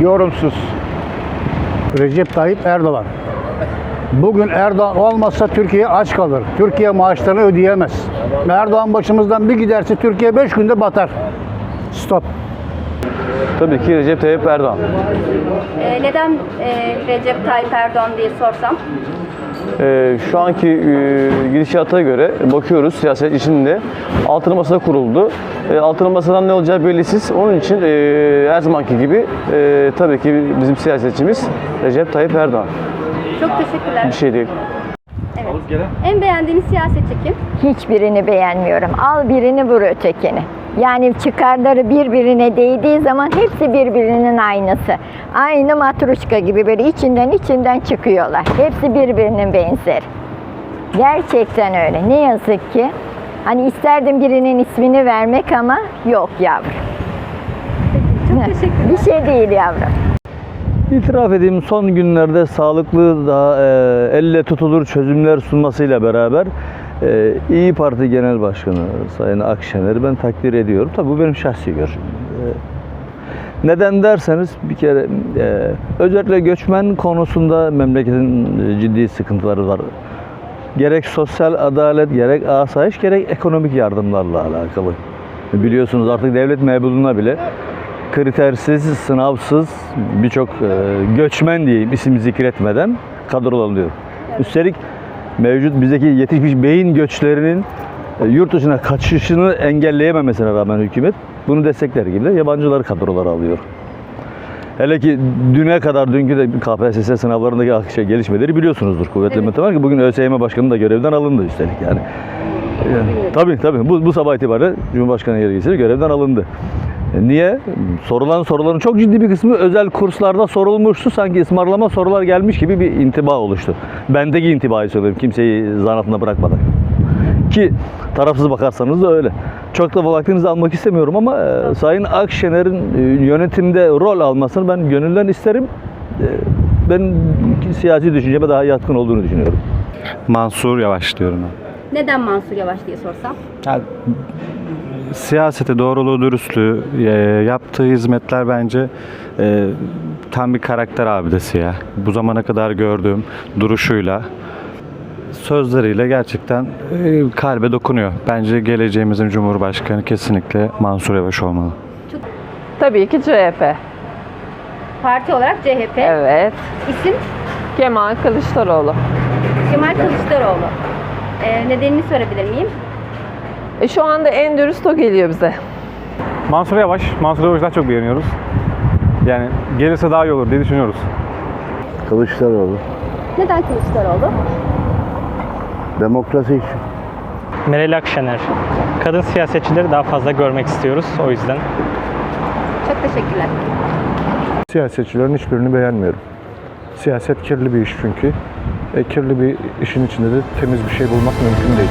yorumsuz. Recep Tayyip Erdoğan. Bugün Erdoğan olmazsa Türkiye aç kalır. Türkiye maaşlarını ödeyemez. Erdoğan başımızdan bir giderse Türkiye 5 günde batar. Stop. Tabii ki Recep Tayyip Erdoğan. Ee, neden e, Recep Tayyip Erdoğan diye sorsam? Ee, şu anki e, gidişata göre bakıyoruz siyaset içinde altılı masa kuruldu. E, altılı masadan ne olacağı belirsiz. Onun için e, her zamanki gibi e, tabii ki bizim siyasetçimiz Recep Tayyip Erdoğan. Çok teşekkürler. Bir şey değil. En beğendiğiniz siyasetçi kim? Hiçbirini beğenmiyorum. Al birini vur ötekini. Yani çıkarları birbirine değdiği zaman hepsi birbirinin aynısı. Aynı matruşka gibi böyle içinden içinden çıkıyorlar. Hepsi birbirinin benzeri. Gerçekten öyle. Ne yazık ki. Hani isterdim birinin ismini vermek ama yok yavrum. Çok teşekkürler. Bir şey değil yavrum. İtiraf edeyim son günlerde sağlıklı da e, elle tutulur çözümler sunmasıyla beraber e, İyi Parti Genel Başkanı Sayın Akşener'i ben takdir ediyorum. Tabii bu benim şahsi görüşüm. E, neden derseniz bir kere e, özellikle göçmen konusunda memleketin e, ciddi sıkıntıları var. Gerek sosyal adalet, gerek asayiş, gerek ekonomik yardımlarla alakalı. Biliyorsunuz artık devlet memurluğuna bile kritersiz, sınavsız birçok e, göçmen diyeyim isim zikretmeden kadrolanıyor. Üstelik mevcut bizdeki yetişmiş beyin göçlerinin e, yurt dışına kaçışını engelleyememesine rağmen hükümet bunu destekler gibi de yabancıları kadrolara alıyor. Hele ki düne kadar dünkü de KPSS sınavlarındaki şey, gelişmeleri biliyorsunuzdur kuvvetli evet. var ki bugün ÖSYM Başkanı da görevden alındı üstelik yani. Yani, tabii tabii bu, bu sabah itibariyle Cumhurbaşkanı yergesiyle görevden alındı. Niye? Sorulan soruların çok ciddi bir kısmı özel kurslarda sorulmuştu. Sanki ısmarlama sorular gelmiş gibi bir intiba oluştu. Bendeki intibayı söylüyorum kimseyi zan altında bırakmadan. Ki tarafsız bakarsanız da öyle. Çok da vaktinizi almak istemiyorum ama e, Sayın Akşener'in e, yönetimde rol almasını ben gönülden isterim. E, ben siyasi düşünceme daha yatkın olduğunu düşünüyorum. Mansur Yavaş diyorum ben. Neden Mansur Yavaş diye sorsam? Ya, siyasete doğruluğu, dürüstlüğü, e, yaptığı hizmetler bence e, tam bir karakter abidesi ya. Bu zamana kadar gördüğüm duruşuyla, sözleriyle gerçekten e, kalbe dokunuyor. Bence geleceğimizin Cumhurbaşkanı kesinlikle Mansur Yavaş olmalı. Tabii ki CHP. Parti olarak CHP. Evet. İsim Kemal Kılıçdaroğlu. Kemal Kılıçdaroğlu. Ee, nedenini sorabilir miyim? E, şu anda en dürüst o geliyor bize. Mansur Yavaş, Mansur Yavaş'ı daha çok beğeniyoruz. Yani gelirse daha iyi olur diye düşünüyoruz. Kılıçdaroğlu. Neden Kılıçdaroğlu? Demokrasi için. Meral Akşener. Kadın siyasetçileri daha fazla görmek istiyoruz o yüzden. Çok teşekkürler. Siyasetçilerin hiçbirini beğenmiyorum. Siyaset kirli bir iş çünkü. E, kirli bir işin içinde de temiz bir şey bulmak mümkün değil.